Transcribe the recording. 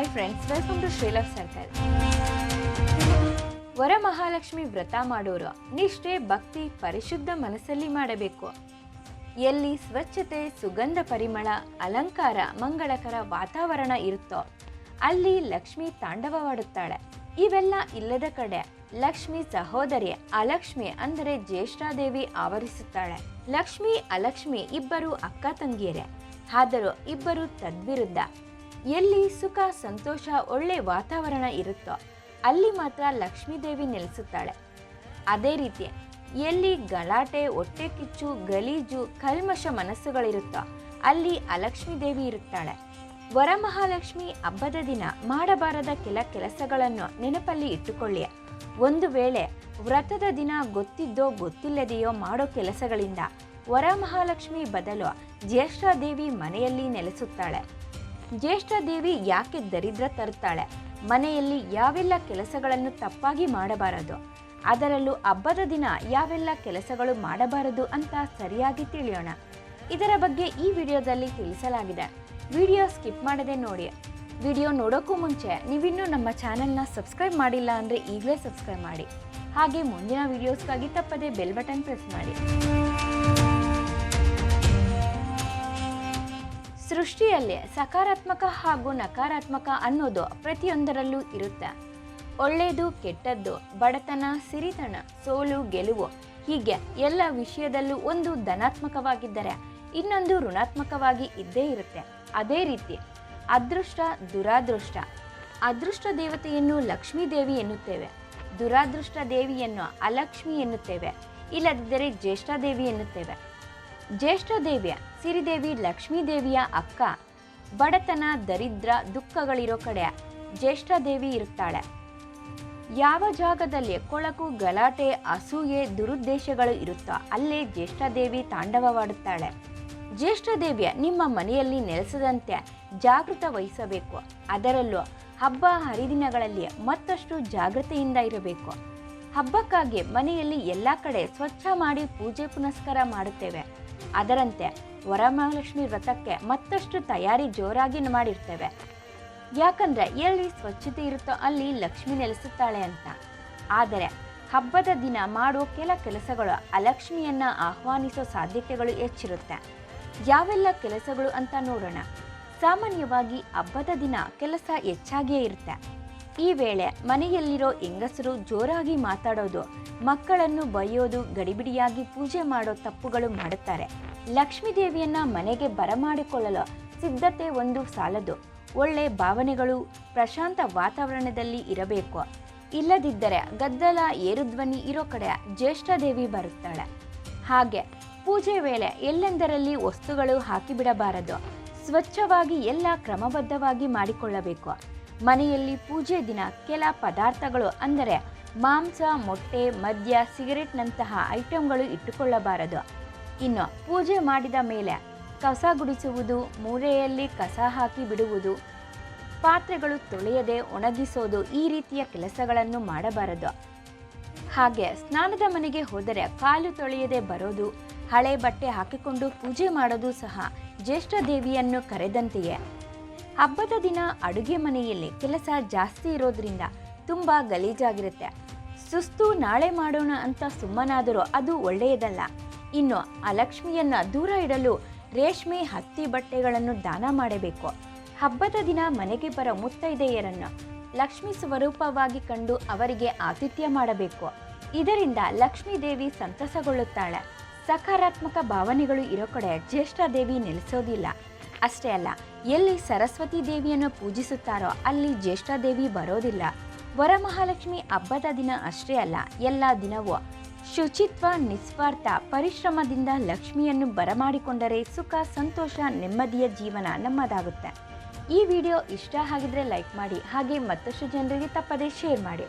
Hi friends welcome to ಶ್ರೀಲವ್ circle Varamahalakshmi ವ್ರತ ಮಾಡೋರು ನಿಷ್ಠೆ, ಭಕ್ತಿ, ಪರಿಶುದ್ಧ ಮನಸ್ಸಲ್ಲಿ ಮಾಡಬೇಕು. ಎಲ್ಲಿ ಸ್ವಚ್ಛತೆ, ಸುಗಂಧ ಪರಿಮಳ, ಅಲಂಕಾರ, ಮಂಗಳಕರ ವಾತಾವರಣ ಇರುತ್ತೋ, ಅಲ್ಲಿ ಲಕ್ಷ್ಮಿ ತಾಂಡವವಾಡುತ್ತಾಳೆ. ಇವೆಲ್ಲ ಇಲ್ಲದ ಕಡೆ ಲಕ್ಷ್ಮಿ ಸಹೋದರಿ ಅಲಕ್ಷ್ಮಿ ಅಂದರೆ ಜ್ಯೇಷ್ಠಾದೇವಿ ಆವರಿಸುತ್ತಾಳೆ. ಲಕ್ಷ್ಮಿ ಅಲಕ್ಷ್ಮಿ ಇಬ್ಬರು ಅಕ್ಕ ತಂಗಿಯರೇ. ಆದರೂ ಇಬ್ಬರು ತದ್ವಿರುದ್ಧ. ಎಲ್ಲಿ ಸುಖ, ಸಂತೋಷ, ಒಳ್ಳೆ ವಾತಾವರಣ ಇರುತ್ತೋ ಅಲ್ಲಿ ಮಾತ್ರ ಲಕ್ಷ್ಮೀದೇವಿ ನೆಲೆಸುತ್ತಾಳೆ. ಅದೇ ರೀತಿ ಎಲ್ಲಿ ಗಲಾಟೆ, ಹೊಟ್ಟೆ ಕಿಚ್ಚು, ಗಲೀಜು, ಕಲ್ಮಶ ಮನಸ್ಸುಗಳಿರುತ್ತೋ ಅಲ್ಲಿ ಅಲಕ್ಷ್ಮೀ ದೇವಿ ಇರುತ್ತಾಳೆ. ವರಮಹಾಲಕ್ಷ್ಮಿ ಹಬ್ಬದ ದಿನ ಮಾಡಬಾರದ ಕೆಲ ಕೆಲಸಗಳನ್ನು ನೆನಪಲ್ಲಿ ಇಟ್ಟುಕೊಳ್ಳಿ ಒಂದು ವೇಳೆ ವ್ರತದ ದಿನ ಗೊತ್ತಿದ್ದೋ, ಗೊತ್ತಿಲ್ಲದೆಯೋ ಮಾಡೋ ಕೆಲಸಗಳಿಂದ ವರಮಹಾಲಕ್ಷ್ಮಿ ಬದಲು ಜ್ಯೇಷ್ಠಾದೇವಿ ಮನೆಯಲ್ಲಿ ನೆಲೆಸುತ್ತಾಳೆ. ಜ್ಯೇಷ್ಠಾದೇವಿ ಯಾಕೆ ದರಿದ್ರ ತರುತ್ತಾಳೆ ಮನೆಯಲ್ಲಿ ಯಾವೆಲ್ಲ ಕೆಲಸಗಳನ್ನು ತಪ್ಪಾಗಿ ಮಾಡಬಾರದು? ಅದರಲ್ಲೂ ಹಬ್ಬದ ದಿನ ಯಾವೆಲ್ಲ ಕೆಲಸಗಳು ಮಾಡಬಾರದು ಅಂತ ಸರಿಯಾಗಿ ತಿಳಿಯೋಣ. ಇದರ ಬಗ್ಗೆ ಈ ವಿಡಿಯೋದಲ್ಲಿ ತಿಳಿಸಲಾಗಿದೆ. ವಿಡಿಯೋ ಸ್ಕಿಪ್ ಮಾಡದೆ ನೋಡಿ. ವಿಡಿಯೋ ನೋಡೋಕ್ಕೂ ಮುಂಚೆ ನೀವಿನ್ನೂ ನಮ್ಮ ಚಾನೆಲ್ನ ಸಬ್ಸ್ಕ್ರೈಬ್ ಮಾಡಿಲ್ಲ ಅಂದರೆ ಈಗಲೇ ಸಬ್ಸ್ಕ್ರೈಬ್ ಮಾಡಿ. ಹಾಗೆ ಮುಂದಿನ ವಿಡಿಯೋಸ್ಗಾಗಿ ತಪ್ಪದೆ ಬೆಲ್ ಬಟನ್ ಪ್ರೆಸ್ ಮಾಡಿ. ಸೃಷ್ಟಿಯಲ್ಲಿ ಸಕಾರಾತ್ಮಕ ಹಾಗೂ ನಕಾರಾತ್ಮಕ ಅನ್ನೋದು ಪ್ರತಿಯೊಂದರಲ್ಲೂ ಇರುತ್ತೆ. ಒಳ್ಳೆಯದು ಕೆಟ್ಟದ್ದು, ಬಡತನ, ಸಿರಿತನ, ಸೋಲು, ಗೆಲುವು ಹೀಗೆ ಎಲ್ಲ ವಿಷಯದಲ್ಲೂ ಒಂದು ಧನಾತ್ಮಕವಾಗಿದ್ದರೆ ಇನ್ನೊಂದು ಋಣಾತ್ಮಕವಾಗಿ ಇದ್ದೇ ಇರುತ್ತೆ. ಅದೇ ರೀತಿ ಅದೃಷ್ಟ, ದುರಾದೃಷ್ಟ. ಅದೃಷ್ಟ ದೇವತೆಯನ್ನು ಲಕ್ಷ್ಮೀ ದೇವಿ ಎನ್ನುತ್ತೇವೆ. ದುರಾದೃಷ್ಟ ದೇವಿಯನ್ನು ಅಲಕ್ಷ್ಮಿ ಎನ್ನುತ್ತೇವೆ. ಇಲ್ಲದಿದ್ದರೆ ಜ್ಯೇಷ್ಠಾದೇವಿ ಎನ್ನುತ್ತೇವೆ. ಜ್ಯೇಷ್ಠದೇವಿಯ, ಸಿರಿದೇವಿ ಲಕ್ಷ್ಮೀದೇವಿಯ ಅಕ್ಕ. ಬಡತನ, ದರಿದ್ರ, ದುಃಖಗಳಿರೋ ಕಡೆ ಜ್ಯೇಷ್ಠದೇವಿ ಇರುತ್ತಾಳೆ. ಯಾವ ಜಾಗದಲ್ಲಿ ಕೊಳಕು, ಗಲಾಟೆ, ಅಸೂಯೆ, ದುರುದ್ದೇಶಗಳು ಇರುತ್ತೋ ಅಲ್ಲೇ ಜ್ಯೇಷ್ಠದೇವಿ ತಾಂಡವವಾಡುತ್ತಾಳೆ. ಜ್ಯೇಷ್ಠದೇವಿಯ ನಿಮ್ಮ ಮನೆಯಲ್ಲಿ ನೆಲೆಸದಂತೆ ಜಾಗೃತ ವಹಿಸಬೇಕು. ಅದರಲ್ಲೂ ಹಬ್ಬ ಹರಿದಿನಗಳಲ್ಲಿ ಮತ್ತಷ್ಟು ಜಾಗೃತೆಯಿಂದ ಇರಬೇಕು. ಹಬ್ಬಕ್ಕಾಗಿ ಮನೆಯಲ್ಲಿ ಎಲ್ಲ ಕಡೆ ಸ್ವಚ್ಛ ಮಾಡಿ ಪೂಜೆ ಪುನಸ್ಕಾರ ಮಾಡುತ್ತೇವೆ. ಅದರಂತೆ ವರಮಹಾಲಕ್ಷ್ಮಿ ವ್ರತಕ್ಕೆ ಮತ್ತಷ್ಟು ತಯಾರಿ ಜೋರಾಗಿ ಮಾಡಿರ್ತೇವೆ. ಯಾಕಂದ್ರೆ ಎಲ್ಲಿ ಸ್ವಚ್ಛತೆ ಇರುತ್ತೋ ಅಲ್ಲಿ ಲಕ್ಷ್ಮಿ ನೆಲೆಸುತ್ತಾಳೆ ಅಂತ. ಆದರೆ ಹಬ್ಬದ ದಿನ ಮಾಡೋ ಕೆಲ ಕೆಲಸಗಳು ಅಲಕ್ಷ್ಮಿಯನ್ನ ಆಹ್ವಾನಿಸೋ ಸಾಧ್ಯತೆಗಳು ಹೆಚ್ಚಿರುತ್ತೆ. ಯಾವೆಲ್ಲ ಕೆಲಸಗಳು ಅಂತ ನೋಡೋಣ. ಸಾಮಾನ್ಯವಾಗಿ ಹಬ್ಬದ ದಿನ ಕೆಲಸ ಹೆಚ್ಚಾಗಿಯೇ ಇರುತ್ತೆ. ಈ ವೇಳೆ ಮನೆಯಲ್ಲಿರೋ ಹೆಂಗಸರು ಜೋರಾಗಿ ಮಾತಾಡೋದು, ಮಕ್ಕಳನ್ನು ಬೈಯೋದು, ಗಡಿಬಿಡಿಯಾಗಿ ಪೂಜೆ ಮಾಡೋ ತಪ್ಪುಗಳು ಮಾಡುತ್ತಾರೆ. ಲಕ್ಷ್ಮೀ ದೇವಿಯನ್ನ ಮನೆಗೆ ಬರಮಾಡಿಕೊಳ್ಳಲು ಸಿದ್ಧತೆ ಒಂದು ಸಾಲದು. ಒಳ್ಳೆ ಭಾವನೆಗಳು, ಪ್ರಶಾಂತ ವಾತಾವರಣದಲ್ಲಿ ಇರಬೇಕು. ಇಲ್ಲದಿದ್ದರೆ ಗದ್ದಲ, ಏರುಧ್ವನಿ ಇರೋ ಕಡೆ ಜ್ಯೇಷ್ಠದೇವಿ ಬರುತ್ತಾಳೆ. ಹಾಗೆ ಪೂಜೆ ವೇಳೆ ಎಲ್ಲೆಂದರಲ್ಲಿ ವಸ್ತುಗಳು ಹಾಕಿಬಿಡಬಾರದು. ಸ್ವಚ್ಛವಾಗಿ ಎಲ್ಲ ಕ್ರಮಬದ್ಧವಾಗಿ ಮಾಡಿಕೊಳ್ಳಬೇಕು. ಮನೆಯಲ್ಲಿ ಪೂಜೆ ದಿನ ಕೆಲ ಪದಾರ್ಥಗಳು ಅಂದರೆ ಮಾಂಸ, ಮೊಟ್ಟೆ, ಮದ್ಯ, ಸಿಗರೆಟ್ನಂತಹ ಐಟಮ್ಗಳು ಇಟ್ಟುಕೊಳ್ಳಬಾರದು. ಇನ್ನು ಪೂಜೆ ಮಾಡಿದ ಮೇಲೆ ಕಸ ಗುಡಿಸುವುದು, ಮೂರೆಯಲ್ಲಿ ಕಸ ಹಾಕಿ ಬಿಡುವುದು, ಪಾತ್ರೆಗಳು ತೊಳೆಯದೆ ಒಣಗಿಸೋದು ಈ ರೀತಿಯ ಕೆಲಸಗಳನ್ನು ಮಾಡಬಾರದು. ಹಾಗೆ ಸ್ನಾನದ ಮನೆಗೆ ಹೋದರೆ ಕಾಲು ತೊಳೆಯದೆ ಬರೋದು, ಹಳೆ ಬಟ್ಟೆ ಹಾಕಿಕೊಂಡು ಪೂಜೆ ಮಾಡೋದು ಸಹ ಜ್ಯೇಷ್ಠ ದೇವಿಯನ್ನು ಕರೆದಂತೆಯೇ. ಹಬ್ಬದ ದಿನ ಅಡುಗೆ ಮನೆಯಲ್ಲಿ ಕೆಲಸ ಜಾಸ್ತಿ ಇರೋದ್ರಿಂದ ತುಂಬ ಗಲೀಜಾಗಿರುತ್ತೆ. ಸುಸ್ತು ನಾಳೆ ಮಾಡೋಣ ಅಂತ ಸುಮ್ಮನಾದರೂ ಅದು ಒಳ್ಳೆಯದಲ್ಲ. ಇನ್ನು ಅಲಕ್ಷ್ಮಿಯನ್ನ ದೂರ ಇಡಲು ರೇಷ್ಮೆ ಹತ್ತಿ ಬಟ್ಟೆಗಳನ್ನು ದಾನ ಮಾಡಬೇಕು. ಹಬ್ಬದ ದಿನ ಮನೆಗೆ ಬರೋ ಮುತ್ತೈದೆಯರನ್ನು ಲಕ್ಷ್ಮಿ ಸ್ವರೂಪವಾಗಿ ಕಂಡು ಅವರಿಗೆ ಆತಿಥ್ಯ ಮಾಡಬೇಕು. ಇದರಿಂದ ಲಕ್ಷ್ಮೀ ದೇವಿ ಸಂತಸಗೊಳ್ಳುತ್ತಾಳೆ. ಸಕಾರಾತ್ಮಕ ಭಾವನೆಗಳು ಇರೋ ಕಡೆ ಜ್ಯೇಷ್ಠ ದೇವಿ ನೆಲೆಸೋದಿಲ್ಲ. ಅಷ್ಟೇ ಅಲ್ಲ, ಎಲ್ಲಿ ಸರಸ್ವತಿ ದೇವಿಯನ್ನು ಪೂಜಿಸುತ್ತಾರೋ ಅಲ್ಲಿ ಜ್ಯೇಷ್ಠ ದೇವಿ ಬರೋದಿಲ್ಲ. ವರಮಹಾಲಕ್ಷ್ಮಿ ಹಬ್ಬದ ದಿನ ಅಷ್ಟೇ ಅಲ್ಲ, ಎಲ್ಲ ದಿನವೂ ಶುಚಿತ್ವ, ನಿಸ್ವಾರ್ಥ, ಪರಿಶ್ರಮದಿಂದ ಲಕ್ಷ್ಮಿಯನ್ನು ಬರಮಾಡಿಕೊಂಡರೆ ಸುಖ, ಸಂತೋಷ, ನೆಮ್ಮದಿಯ ಜೀವನ ನಮ್ಮದಾಗುತ್ತೆ. ಈ ವಿಡಿಯೋ ಇಷ್ಟ ಆಗಿದ್ರೆ ಲೈಕ್ ಮಾಡಿ, ಹಾಗೆ ಮತ್ತಷ್ಟು ಜನರಿಗೆ ತಪ್ಪದೇ ಶೇರ್ ಮಾಡಿ.